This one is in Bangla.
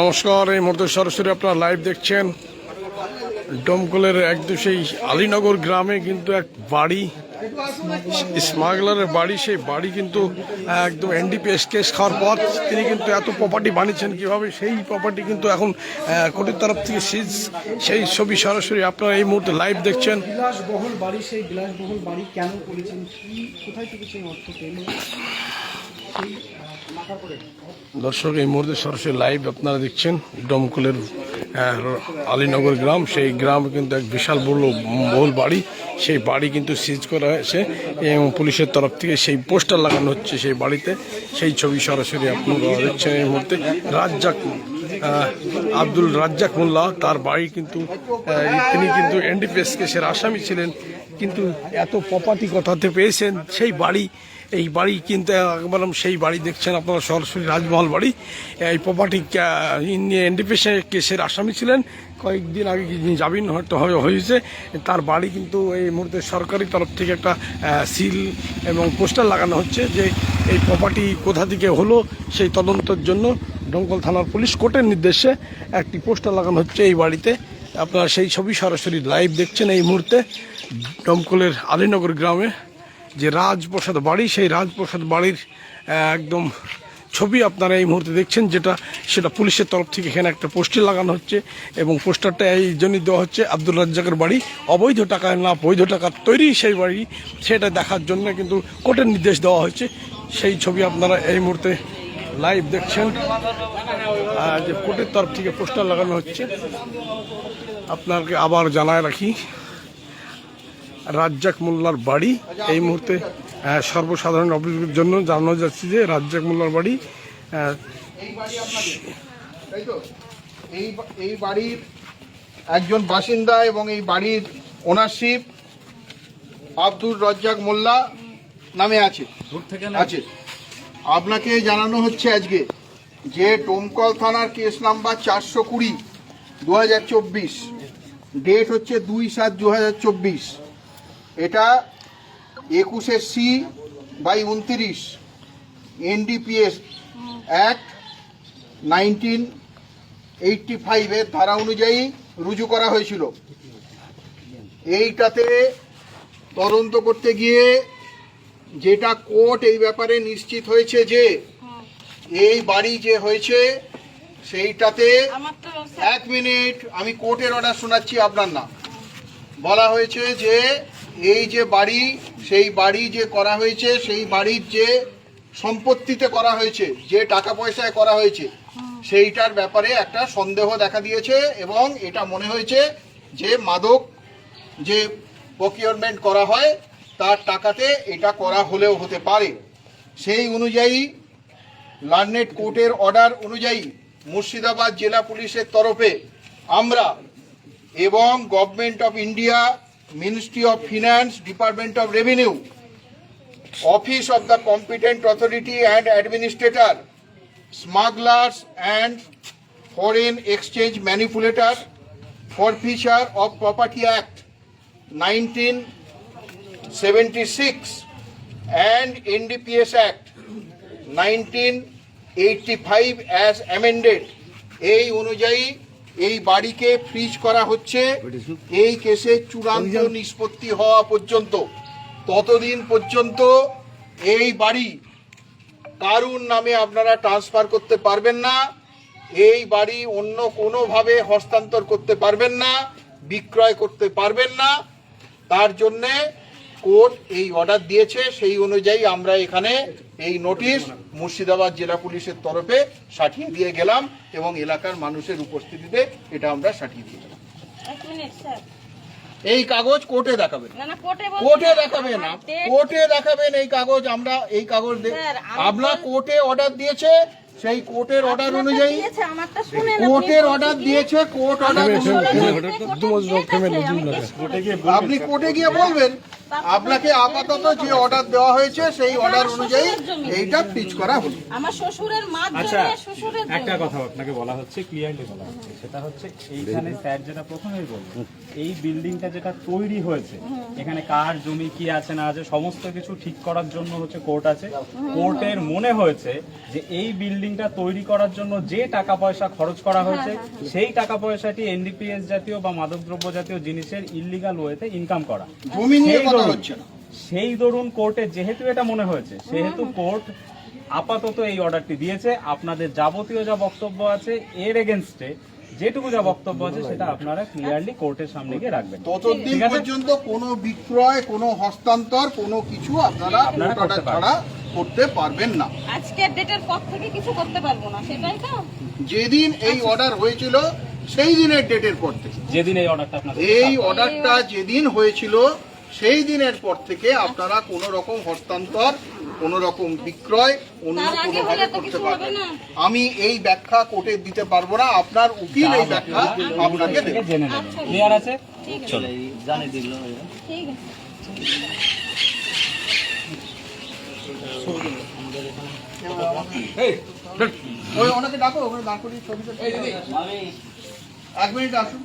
নমস্কার, এই মুহূর্তে সরাসরি আপনারা লাইভ দেখছেন। ডমকলের সেই আলীনগর গ্রামে কিন্তু এক বাড়ি, স্মাগলারের বাড়ি, সেই বাড়ি কিন্তু একদম এনডিপিএস কেস খাওয়ার পর তিনি কিন্তু এত প্রপার্টি বানিয়েছেন কীভাবে, সেই প্রপার্টি কিন্তু এখন কোর্টের তরফ থেকে সিজ সেই ছবি সরাসরি আপনারা এই মুহূর্তে লাইভ দেখছেন। বিলাসবহুল বাড়ি, সেই বিলাসবহুল বাড়ি কেন করেছেন? কি, কোথায় থেকে সেই অর্থ পেল দর্শক, এই মুহূর্তে সরাসরি লাইভ আপনারা দেখছেন ডমকলের আলীনগর গ্রাম। সেই গ্রাম কিন্তু এক বিশাল বড় বহুল বাড়ি। সেই বাড়ি কিন্তু সিজ করা হয়েছে এবং পুলিশের তরফ থেকে সেই পোস্টার লাগানো হচ্ছে সেই বাড়িতে। সেই ছবি সরাসরি আপনারা দেখছেন এই মুহূর্তে। রাজ্জাক আব্দুল রাজ্জাক মোল্লা, তার বাড়ি কিন্তু তিনি কিন্তু এনডিপিএস কেসের আসামি ছিলেন কিন্তু এত প্রপার্টি কথাতে পেয়েছেন? সেই বাড়ি, এই বাড়ি কিনতে, একবার সেই বাড়ি দেখছেন আপনারা, সরাসরি রাজমহল বাড়ি। এই প্রপার্টি এনডিপিএস কেসের আসামি ছিলেন। কয়েকদিন আগে জামিন হয়তো হয়ে- হয়েছে। তার বাড়ি কিন্তু এই মুহূর্তে সরকারি তরফ থেকে একটা সিল এবং পোস্টার লাগানো হচ্ছে যে এই প্রপার্টি কোথা থেকে হলো, সেই তদন্তের জন্য ডঙ্কল থানার পুলিশ কোর্টের নির্দেশে একটি পোস্টার লাগানো হচ্ছে এই বাড়িতে। আপনারা সেই ছবি সরাসরি লাইভ দেখছেন এই মুহূর্তে ডমকলের আলীনগর গ্রামে যে রাজপ্রসাদ বাড়ি, সেই রাজপ্রসাদ বাড়ির একদম ছবি আপনারা এই মুহূর্তে দেখছেন যেটা, সেটা পুলিশের তরফ থেকে এখানে একটা পোস্টার লাগানো হচ্ছে এবং পোস্টারটা এই জন্যই দেওয়া হচ্ছে আব্দুল রাজ্জাকের বাড়ি। অবৈধ টাকায় না, বৈধ টাকার তৈরি সেই বাড়ি, সেটা দেখার জন্য কিন্তু কোর্টের নির্দেশ দেওয়া হয়েছে। সেই ছবি আপনারা এই মুহূর্তে লাইভ দেখছেন। আহ, যে কোর্টের তরফ থেকে পোস্টার লাগানো হচ্ছে। আপনাকে আবার জানায় রাখি রাজ্জাক মোল্লার বাড়ি এই মুহূর্তে সর্বসাধারণ অভিযোগের জন্য জানানো যাচ্ছে যে রাজ্জাক মোল্লার বাড়ি এই এই বাড়ির একজন বাসিন্দা এবং এই বাড়ির ওনারশিপ আব্দুর রজ্জাক মোল্লা নামে আছে। আছে। আপনাকে জানানো হচ্ছে আজকে যে ডোমকল থানার কেস নাম্বার চারশো কুড়ি দু হাজার চব্বিশ। ডেট হচ্ছে দুই সাত দু হাজার চব্বিশ। এটা একুশে সি বাই উনতিরিশ, এনডিপিএস অ্যাক্ট নাইনটিন এইটটি ফাইভের ধারা অনুযায়ী রুজু করা হয়েছিল। এইটাতে তদন্ত করতে গিয়ে যেটা কোর্ট এই ব্যাপারে নিশ্চিত হয়েছে যে এই বাড়ি যে হয়েছে সেইটাতে এক মিনিট আমি কোর্টের অর্ডার শোনাচ্ছি আপনার না বলা হয়েছে যে এই যে বাড়ি সেই বাড়ি যে করা হয়েছে সেই বাড়ির যে সম্পত্তিতে করা হয়েছে যে টাকা পয়সায় করা হয়েছে সেইটার ব্যাপারে একটা সন্দেহ দেখা দিয়েছে এবং এটা মনে হয়েছে যে মাদক যে প্রকিউরমেন্ট করা হয় তার টাকাতে এটা করা হলেও হতে পারে। সেই অনুযায়ী লার্নেট কোর্টের অর্ডার অনুযায়ী মুর্শিদাবাদ জেলা পুলিশের তরফে আমরা এবং government of India, ministry of finance department of revenue, office of the competent authority and administrator, smugglers and foreign exchange manipulator forfeiture of property act nineteen seventy six and NDPS act nineteen eighty five as amended এই অনুযায়ী এই বাড়িকে ফ্রিজ করা হচ্ছে। এই চূড়ান্ত নিষ্পত্তি হওয়া পর্যন্ত ততদিন পর্যন্ত এই বাড়ি কারুর নামে আপনারা ট্রান্সফার করতে পারবেন না। এই বাড়ি অন্য কোনোভাবে হস্তান্তর করতে পারবেন না বিক্রয় করতে পারবেন না। তার জন্যে কোর্ট এই অর্ডার দিয়েছে সেই অনুযায়ী আমরা এখানে এই নোটিশ মুর্শিদাবাদ জেলা পুলিশের তরফে সাঠিয়ে দিয়ে গেলাম এবং এলাকার মানুষের উপস্থিতিতে এটা আমরা সাঠিয়ে দিয়ে গেলাম। এই কাগজ কোর্টে দেখাবেন। কোর্টে। দেখাবেন কোর্টে দেখাবেন এই কাগজ আমরা এই কাগজ আপনার কোর্টে অর্ডার দিয়েছে সেই কোর্টের অর্ডার অনুযায়ী কোর্টের অর্ডার দিয়েছে কোর্ট অর্ডার। আপনি কোর্টে গিয়ে বলবেন। আপনাকে আপাতত যে অর্ডার দেওয়া হয়েছে সেই অর্ডার অনুযায়ী এইটা পিচ করা হলো আমার শ্বশুরের আচ্ছা একটা কথা আপনাকে বলা হচ্ছে ক্লিয়ারলি বলা হচ্ছে। সেটা হচ্ছে এইখানে স্যার যেটা প্রথমেই বলল এই বিল্ডিংটা যেটা তৈরি হয়েছে এখানে কার জমি কি আছে না আছে সমস্ত কিছু ঠিক করার জন্য হচ্ছে কোর্ট আছে। কোর্টের মনে হয়েছে যে এই বিল্ডিংটা তৈরি করার জন্য যে টাকা পয়সা খরচ করা হয়েছে সেই টাকা পয়সাটি এনডিপিএস জাতীয় বা মাদকদ্রব্য জাতীয় জিনিসের ইলিগাল ওয়েতে ইনকাম করা। জমি নিয়ে সেই কথা দরুন- হচ্ছে না। সেই দরুন কোর্টে যেহেতু এটা মনে হয়েছে সেহেতু কোর্ট আপাতত এই অর্ডারটি দিয়েছে। আপনাদের যাবতীয় যা বক্তব্য আছে এর এগেনস্টে যেটুকু যা বক্তব্য আছে সেটা আপনারা ক্লিয়ারলি কোর্টের সামনে গিয়ে রাখবেন। ততদিন পর্যন্ত কোনো বিক্রয় কোনো হস্তান্তর কোনো কিছু আপনারা আপনারা। ছাড়া করতে পারবেন না। আজকের ডেটের পর থেকে কিছু করতে পারব না সেটাই তো। যেদিন এই অর্ডার হয়েছিল সেই দিনের ডেটের পর থেকে। যেদিন এই অর্ডারটা আপনাদের এই অর্ডারটা যেদিন হয়েছিল সেই দিনের পর থেকে আপনারা কোনো রকম হস্তান্তর কোনো রকম বিক্রয় অন্য তার আগে কোনোভাবে করতে পারবেন। না। আমি এই ব্যাখ্যা কোর্টে দিতে পারব না আপনার উকিল এই ব্যাখ্যা আপনাকে জেনে নেবেন। ক্লিয়ার আছে? ঠিক আছে। চলো। ঠিক আছে। ওই ওনাকে ডাকো ওখানে দাঁড় করিয়ে ছবিটা এক মিনিট আসুন।